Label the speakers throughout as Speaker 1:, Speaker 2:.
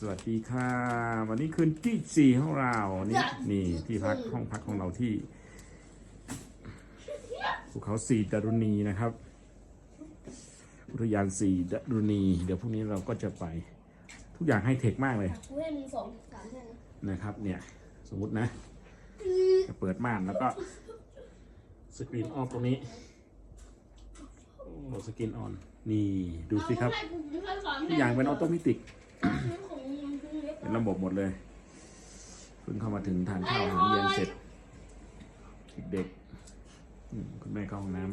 Speaker 1: สวัสดีค่ะ วันนี้คืนที่สี่ของเรานี่นี่ที่พักห้องพักของเราที่ภูเขาสีดารุณีนะครับ อุทยานสีดารุณี เดี๋ยวพรุ่งนี้เราก็จะไป ทุกอย่างให้เทคมากเลย
Speaker 2: กูให้มึงสองสามแท่งนะ
Speaker 1: นะครับ เนี่ยสมมตินะจะเปิดม่านแล้วก็สกรีนออฟตรงนี้โอ้สกรีนออน นี่ดูสิครับ
Speaker 2: ให้กูให้สาม
Speaker 1: ทุกอย่างเป็นออโตเมติก
Speaker 2: ของมึงคือเล็ก
Speaker 1: เป็นระบบหมดเลยเพิ่งเข้ามาถึงทานข้าวอาหารเย็นเสร็จเด็กๆอืมคุณแม่เข้าห้องน้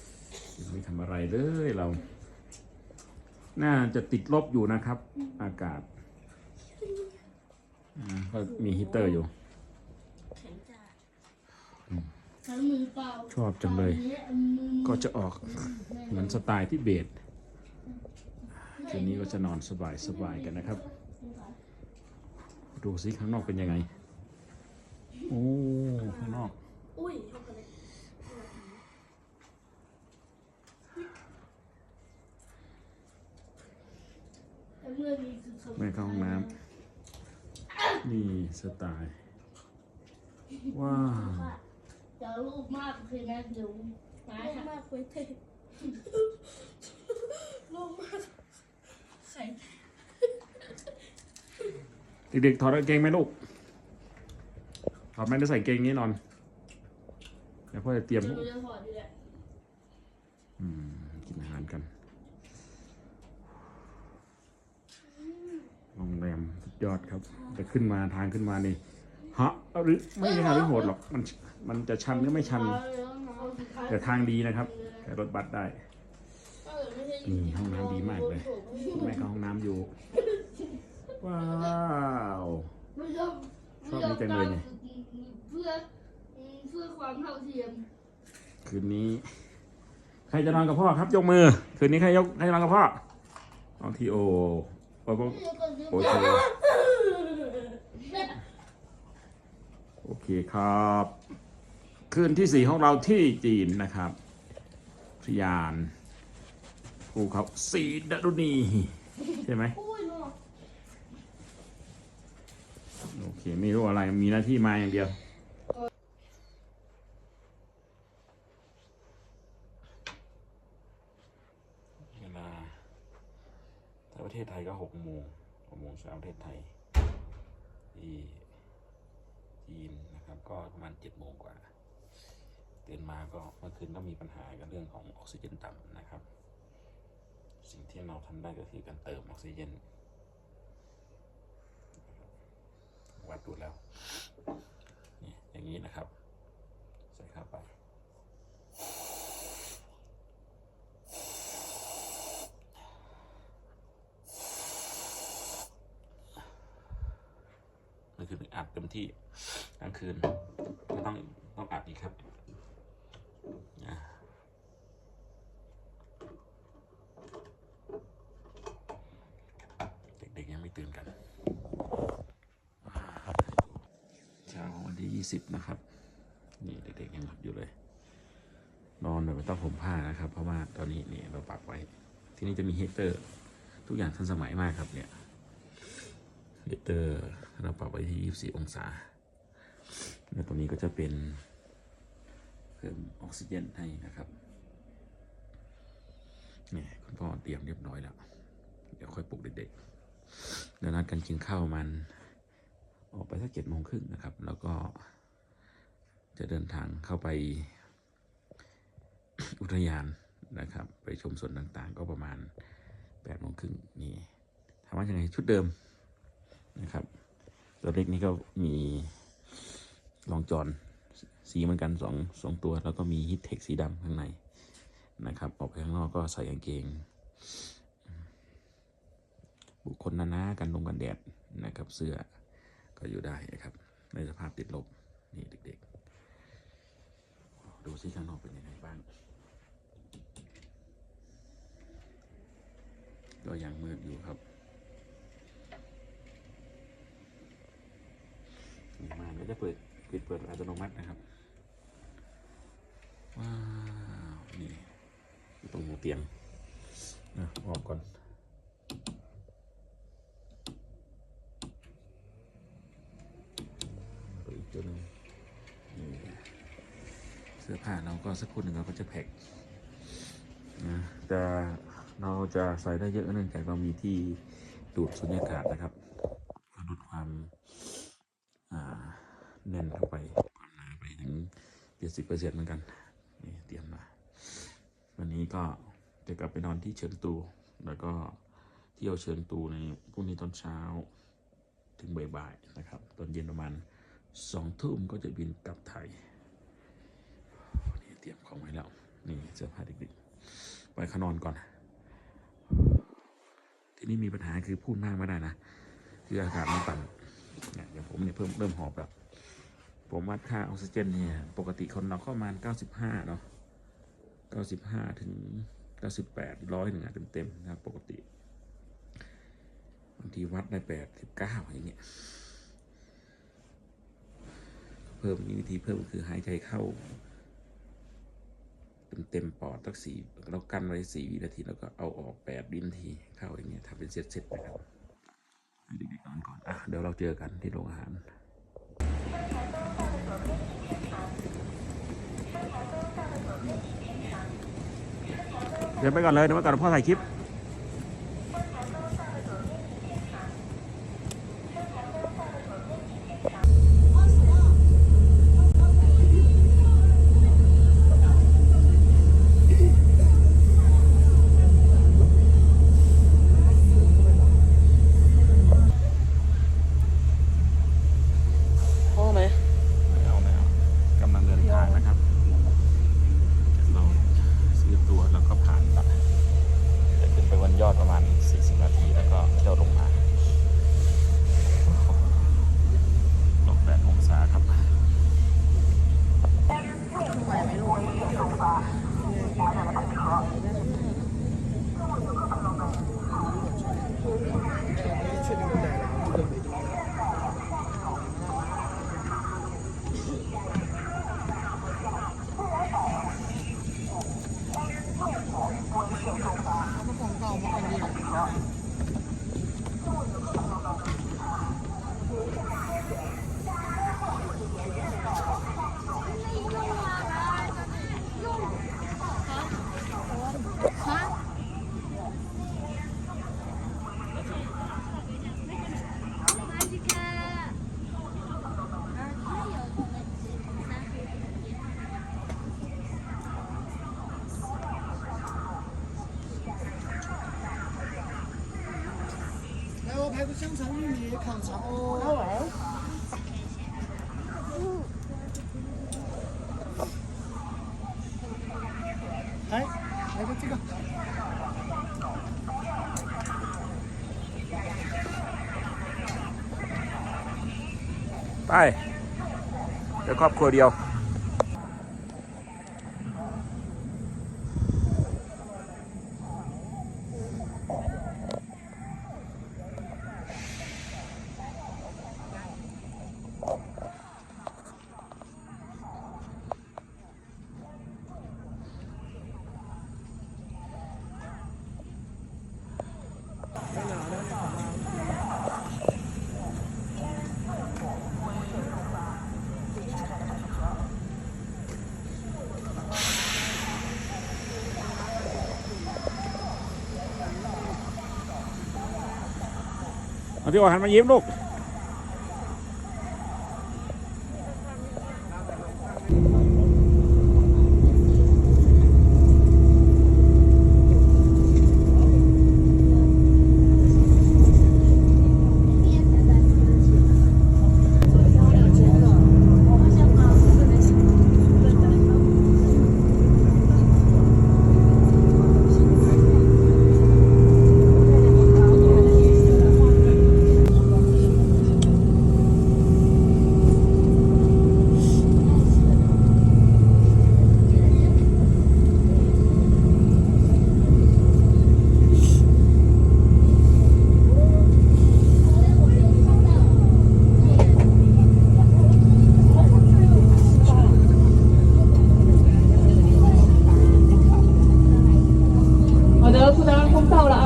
Speaker 1: ำยังไม่ทำอะไรเลยเรา น่าจะติดลบอยู่นะครับ อากาศอ่าก็มีฮีตเตอร์อยู่
Speaker 2: แข็งจ้าทั้งมือเปล่า
Speaker 1: ชอบจังเลย
Speaker 2: มือ
Speaker 1: ก็จะออกเหมือนสไตล์ที่เบสคืนนี้ก็จะนอนสบายสบายๆกันนะครับ ดูซิข้างนอกเป็นยังไง โอ้ ข้างนอก
Speaker 2: อุ้ยช็อกโกแลตแต่เมื่อนี้คือส
Speaker 1: แม่เข้าห้องน้ำนี่สไตล์ ว้าว
Speaker 2: เดี๋ยวรูปมากคือนะเดี๋ยวตาย
Speaker 3: ลูก
Speaker 2: ค่ะ
Speaker 3: มากเว้ยเท่ลูกมากใส่
Speaker 1: เด็กๆถอดกางเกงไหมลูกถอดไหมได้ใส่เกงนี้นอน เดี๋ยวพ่อจะเตรียม
Speaker 2: เดี๋ยวจะถอดอยู่แหละ
Speaker 1: อืม กินอาหารกัน โรงแรมสุดยอดครับแต่ขึ้นมาทางขึ้นมานี่ ฮะหรือไม่ใช่ทางที่โหดหรอก มัน มันจะชันก็ไม่ชัน แต่ทางดีนะครับแค่รถบัสได้อืมห้องน้ำดีมากเลย แม่เข้าห้องน้ำอยู่ ว้าว
Speaker 2: ไม่ชอบ
Speaker 1: ชอบนี่จังเลยเนี่ย
Speaker 2: เพื่อเพื่อความเท่าเทียม
Speaker 1: คืนนี้ ใครจะนอนกับพ่อครับยกมือ คืนนี้ใครยกใครจะนอนกับพ่อน้องทีโอโอ้โหโอเคโอเคครับ คืนที่สี่ของเราที่จีนนะครับพยานภูเขาสีดารุณีใช่ไหม
Speaker 2: อุ้ยเนาะ
Speaker 1: โอเค ไม่รู้อะไรมีหน้าที่มาอย่างเดียวเวลาถ้าประเทศไทยก็หกโมงหกโมงเช้าประเทศไทยที่จีนนะครับ ก็ประมาณเจ็ดโมงกว่าตื่นมาก็เมื่อคืนก็มีปัญหากับเรื่องของออกซิเจนต่ำนะครับ สิ่งที่เราทำได้ก็คือการเติมออกซิเจน วัดดูแล้วนี่อย่างนี้นะครับ ใส่เข้าไปมันคืออัดเต็มที่กลางคืนก็ต้องต้องอัดอีกครับอะเด็กๆยังไม่ตื่นกันเช้าของวันที่ยี่สิบนะครับ นี่เด็กๆยังหลับอยู่เลย นอนแบบไม่ต้องห่มผ้านะครับ เพราะว่าตอนนี้นี่เราปักไว้ ที่นี่จะมีฮีเตอร์ ทุกอย่างทันสมัยมากครับเนี่ยฮีเตอร์เราปรับไว้ที่24องศา แล้วตรงนี้ก็จะเป็นเพิ่มออกซิเจนให้นะครับนี่คุณพ่อเตรียมเรียบร้อยแล้ว เดี๋ยวค่อยปลุกเด็กๆเดี๋ยวนัดกันกินข้าวมัน ออกไปสักเจ็ดโมงครึ่งนะครับ แล้วก็จะเดินทางเข้าไปอุทยานนะครับ ไปชมสวนต่างๆ ก็ประมาณแปดโมงครึ่งนี่ถามว่ายังไงชุดเดิมนะครับตัวเล็กนี้ก็มีรองจอนสีเหมือนกันสองสองตัว แล้วก็มีฮิตเทคสีดำข้างในนะครับ ออกไปข้างนอกก็ใส่กางเกง บุคคลหนากันลงกันแดดนะครับเสื้อ ก็อยู่ได้นะครับในสภาพติดลบนี่เด็กๆ ดูซิข้างนอกเป็นยังไงบ้าง ก็ยังมืดอยู่ครับนี่มาก็จะเปิดปิดเปิดอัตโนมัตินะครับ ว้าว นี่ตรงหัวเตียงนะออกก่อน ตัวหนึงนี่เสื้อผ้าเรา ก็สักครู่หนึ่งเราก็จะแพ็คนะแต่เราจะใส่ได้เยอะเนื่องจากเรามีที่ดูดสุญญากาศนะครับลดความาแน่นเข้าไปความหนาไปถึงเจ็ดสิบเปอร์เซ็นต์เหมือนกันนี่เตรียมมาวันนี้ก็จะกลับไปนอนที่เฉิงตู แล้วก็เที่ยวเฉิงตูในพรุ่งนี้ตอนเช้าถึงบ่ายๆนะครับ ตอนเย็นประมาณสองทุ่มก็จะบินกลับไทย นี่เตรียมของไว้แล้ว นี่เสื้อผ้าเด็กๆไปขานอนก่อน ที่นี่มีปัญหาคือพูดมากไม่ได้นะคืออากาศมันต่ำเนี่ยอย่างผมเนี่ยเพิ่มเริ่มหอบแบบผมวัดค่าออกซิเจนเนี่ยปกติคนเราก็ประมาณ 95 เนาะ95 ถึง 98ร้อยหนึ่งอะเต็มๆนะปกติบางทีวัดได้ 89 อย่างเงี้ยเพิ่มมีวิธีเพิ่มคือหายใจเข้า เต็มๆปอดสักสี่เรากั้นไว้สี่วินาทีแล้วก็เอาออกแปดวินาทีเข้าอย่างเงี้ยทำเป็นเซตๆไปครับเด็กๆนอนก่อนอะเดี๋ยวเราเจอกันที่โรงอาหารเดี๋ยวไปก่อนเลยเดี๋ยวไปก่อนพ่อถ่ายคลิป
Speaker 4: 香肠玉米烤肠哦。来，来个这个。
Speaker 1: ไปเดี๋ยวครอบครัวเดียว ที่ว่าหันมายิ้มลูก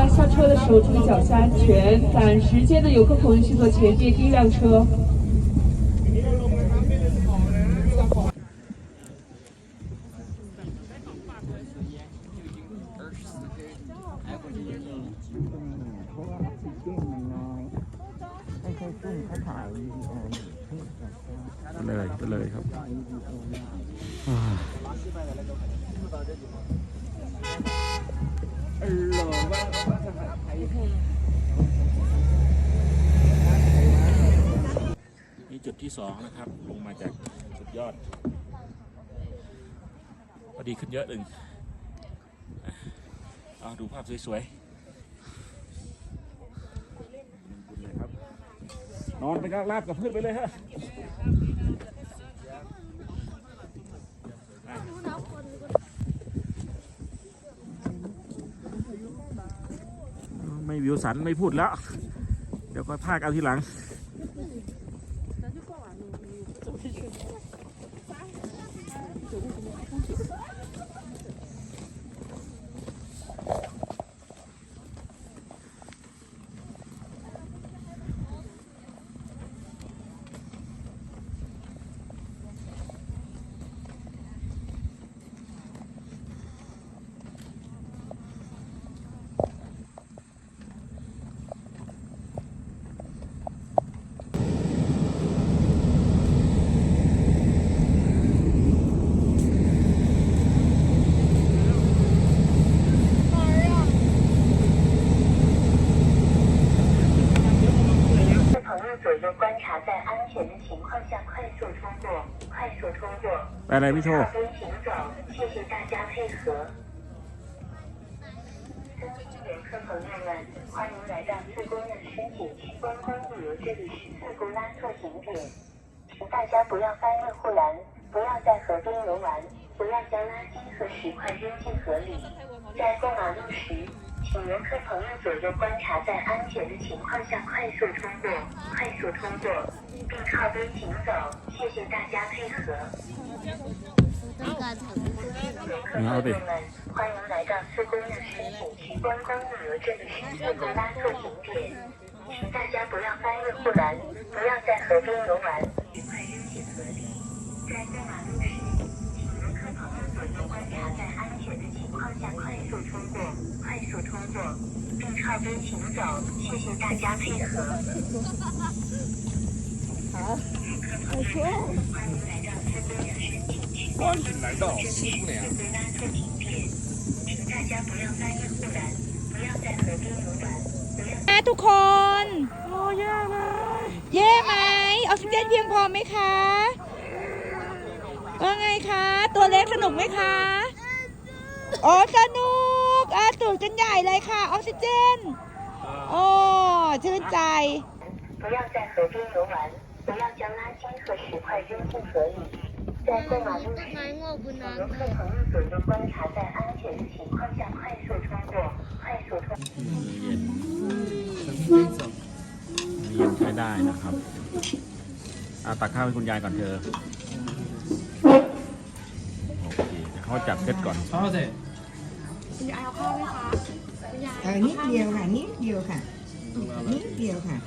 Speaker 5: 下车的时候注意脚下安全。赶时间的游客朋友去坐前面第一辆车。
Speaker 1: 不累，不累的。二路弯。 ดที่สองนะครับลงมาจากสุดยอดพอดีขึ้นเยอะหนึ่งเอาดูภาพสวยๆนอนไปกลางลาบกับพืชไปเลยฮะไม่วิวสันไม่พูดแล้ว เดี๋ยวก็พากเอาทีหลัง
Speaker 6: 拜拜没错谢谢大家配合欢迎来到自贡的观光旅游这里是自贡拉景点请大家不要翻越护栏不要在河边游玩不要将垃圾和石块扔进河里在过马路时请游客朋友左右观察在安全的情况下快速通过快速通过。靠边行走谢谢大家配合欢迎来到四公里十景区观光旅游这个世界拉客景点请大家不要翻越护栏不要在河边游玩扔进河里在过马路时请游客朋友左右观察在安全的情况下快速通过快速通过并靠边行走谢谢大家配合。 好，没错。欢迎来到四宫的诗景区观光旅游。
Speaker 7: 来到四姑娘。
Speaker 6: 拉措景点，请大家不要翻越护栏，不要在河边游玩，不要。
Speaker 8: แม่ทุกคน โอ้แย่เลยแย่ไหมออกซิเจนเพียงพอไหมคะ ว่าไงคะ ตัวเล็กสนุกไหมคะ โอ้สนุกอ่ะตูดกันใหญ่เลยค่ะ ออกซิเจน โอ้ชื่นใจ
Speaker 6: 不要在河边游玩， 不要将垃圾和石块扔进河里。在过马路
Speaker 2: ต้น
Speaker 6: 时，
Speaker 2: ไม้งอกบน
Speaker 6: 请
Speaker 2: น้ำ
Speaker 6: 游客朋友左右观察，在安全的情况下快速通过，快速通。
Speaker 1: เย็นเย็นใช้ได้นะครับเอาตักข้าวให้คุณยายก่อนเธอ โอเคเดี๋ยวเขาจัดเซตก่อน
Speaker 4: 好的。
Speaker 9: เออนิดเดียวค่ะ นิดเดียวค่ะ นิดเดียวค่ะ